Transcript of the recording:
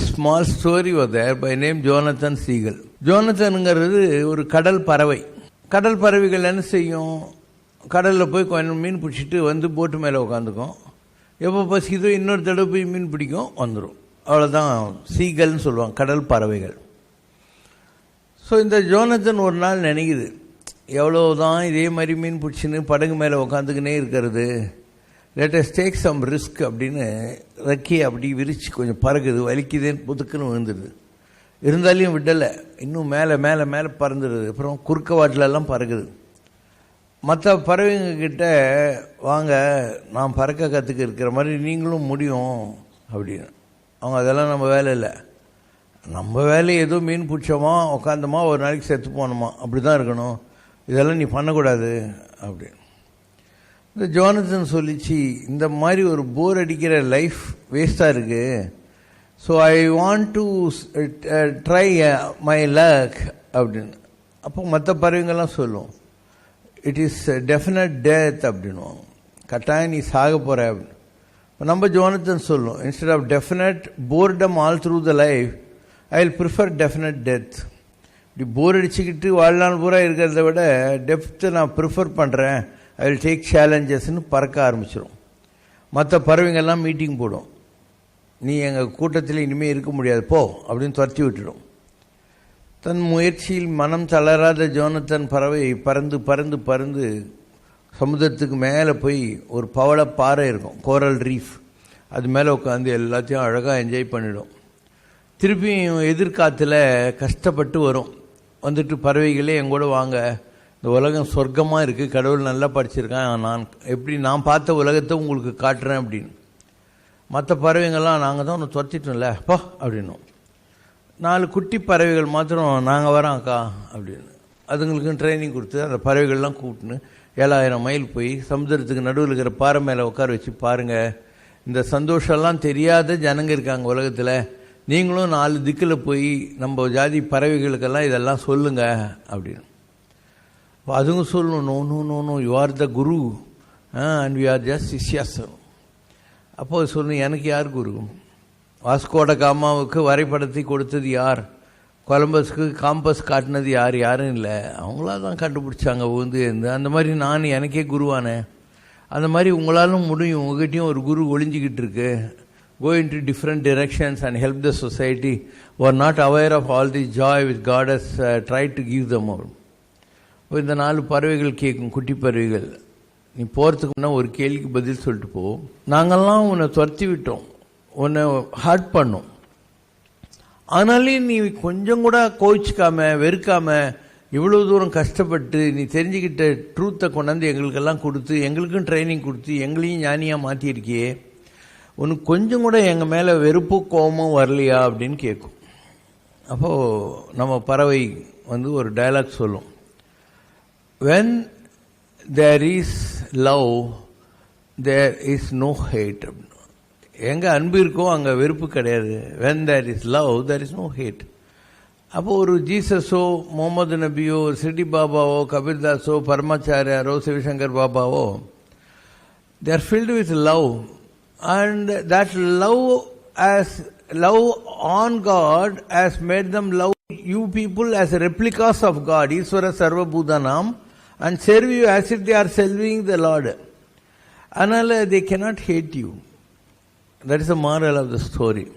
Small story there by name Jonathan Seagull ஜோனத்தனுங்கிறது ஒரு கடல் பறவை. கடல் பறவைகள் என்ன செய்யும்? கடலில் போய் கொஞ்சம் மீன் பிடிச்சிட்டு வந்து போட்டு மேலே உட்காந்துக்கும் எப்போ பசிக்குதோ இன்னொரு தடவை போய் மீன் பிடிக்கும்? வந்துடும் அவ்வளோதான் சீகல்னு சொல்லுவாங்க கடல் பறவைகள். ஸோ இந்த ஜோனத்தன் ஒரு நாள் நினைக்குது. எவ்வளோ தான் இதே மாதிரி மீன் பிடிச்சின்னு படகு மேலே உக்காந்துக்கினே இருக்கிறது. லேட்டஸ்ட் டேக் சம் ரிஸ்க் அப்படின்னு ரெக்கி அப்படி விரித்து கொஞ்சம் பறகுது வலிக்குதுன்னு புதுக்குன்னு விழுந்துடுது இருந்தாலையும் விடலை. இன்னும் மேலே மேலே மேலே பறந்துடுது அப்புறம் குறுக்க வாட்டிலெல்லாம் பறக்குது. மற்ற பறவைங்கக்கிட்ட வாங்க நான் பறக்க கற்றுக்க இருக்கிற மாதிரி நீங்களும் முடியும் அப்படின்னு. அவங்க அதெல்லாம் நம்ம வேலை இல்லை. நம்ம வேலை ஏதோ மீன் பிடிச்சோமா உட்காந்தோமா ஒரு நாளைக்கு செத்து போனோமா. அப்படி தான் இருக்கணும். இதெல்லாம் நீ பண்ணக்கூடாது. அப்படின்னு. இந்த ஜோனத்தன் சொல்லிச்சு இந்த மாதிரி ஒரு போர் அடிக்கிற லைஃப் வேஸ்ட்டாக இருக்குது so I want to try my luck அப்படின்னு. அப்போ மற்ற பறவைங்கள்லாம் சொல்லும் இட் இஸ் டெஃபினட் டெத் அப்படின்வாங்க கட்டாயம் நீ சாக போகிற அப்படின்னு. இப்போ நம்ம ஜோனத்தன் சொல்லும் instead of definite boredom all through the life I will prefer definite death இப்படி போர் அடிச்சுக்கிட்டு வாழ்நாள் பூரா இருக்கிறத விட டெப்த்தை நான் ப்ரிஃபர் பண்ணுறேன் ஐ வில் டேக் சேலஞ்சஸ்ன்னு பறக்க ஆரம்பிச்சிடும் மற்ற பறவைங்கள்லாம் மீட்டிங் போடும். நீ எங்கள் கூட்டத்தில் இனிமேல் இருக்க முடியாது போ அப்படின்னு துரத்தி விட்டுடும் தன் முயற்சியில் மனம் தளராத ஜோனத்தன் பறவை பறந்து பறந்து பறந்து சமுத்திரத்துக்கு மேலே போய் ஒரு பவள பாறை இருக்கும் கோரல் ரீஃப் அது மேலே உட்காந்து எல்லாத்தையும் அழகாக என்ஜாய் பண்ணிடும். திருப்பியும் எதிர்காத்தில் கஷ்டப்பட்டு வரும். வந்துட்டு பறவைகளே எங்கூட வாங்க. இந்த உலகம் சொர்க்கமாக இருக்குது கடவுள் நல்லா படிச்சிருக்கான் நான் எப்படி நான் பார்த்த உலகத்தை உங்களுக்கு காட்டுறேன் அப்படின்னு. மற்ற பறவைங்கள்லாம் நாங்கள் தான் ஒன்று துரத்திட்டோம்ல அப்பா அப்படின்னும். நாலு குட்டி பறவைகள் மாத்திரம் நாங்கள் வரோம் அக்கா அப்படின்னு. அதுங்களுக்கும் ட்ரைனிங் கொடுத்து அந்த பறவைகள்லாம் கூப்பிட்டுன்னு ஏழாயிரம் மைல் போய் சமுதிரத்துக்கு நடுவில் இருக்கிற பாறை மேலே உட்கார வச்சு பாருங்கள் இந்த சந்தோஷம்லாம் தெரியாத ஜனங்க இருக்காங்க உலகத்தில். நீங்களும் நாலு திக்கில் போய் நம்ம ஜாதி பறவைகளுக்கெல்லாம் இதெல்லாம் சொல்லுங்கள் அப்படின்னு. அப்போ அதுங்க சொல்லணும் no no no no you are the guru and you are just சிஷ்யாசம் அப்போது சொல்லணும் எனக்கு யார் குரு? வாஸ்கோட காமாவுக்கு வரைபடத்தை கொடுத்தது யார்? கொலம்பஸ்க்கு காம்பஸ் காட்டினது யார்? யாரும் இல்லை. அவங்களா தான் கண்டுபிடிச்சாங்க உந்து இருந்து. அந்த மாதிரி நான் எனக்கே குருவானேன் அந்த மாதிரி உங்களாலும் முடியும். உங்ககிட்டையும் ஒரு குரு ஒளிஞ்சிக்கிட்டு இருக்கு. Go into different directions and help the society. Who are not aware of all the joy which God has uh, tried to give them all. இப்போ இந்த நாலு பறவைகள் கேட்கும் குட்டி பறவைகள். நீ போகிறதுக்கு முன்னே ஒரு கேள்விக்கு பதில் சொல்லிட்டு போ. நாங்கள்லாம் உன்னை துரத்தி விட்டோம். உன்னை ஹர்ட் பண்ணோம். ஆனாலும் நீ கொஞ்சம் கூட கோவிச்சுக்காம வெறுக்காம இவ்வளோ தூரம் கஷ்டப்பட்டு நீ தெரிஞ்சுக்கிட்ட ட்ரூத்தை கொண்டாந்து எங்களுக்கெல்லாம் கொடுத்து எங்களுக்கும் ட்ரைனிங் கொடுத்து எங்களையும் ஞானியாக மாற்றிருக்கியே உனக்கு கொஞ்சம் கூட எங்கள் மேலே வெறுப்பு கோபமும் வரலையா அப்படின்னு கேட்கும் அப்போது நம்ம பறவை வந்து ஒரு டயலாக் சொல்லும். when there is love there is no hate அப்படின்னு எங்கே அன்பு இருக்கோ அங்கே வெறுப்பு கிடையாது when there is love there is no hate அப்போ ஒரு ஜீசஸோ முகமது நபியோ சிட்டி பாபாவோ கபீர்தாஸோ பரமாச்சாரியாரோ Sivasankar பாபாவோ there filled with love and that love as love on God has made them love you people as replicas of God, Iswara Sarva Bhutanam, and serve you as if they are serving the Lord. Anala, they cannot hate you. That is the moral of the story.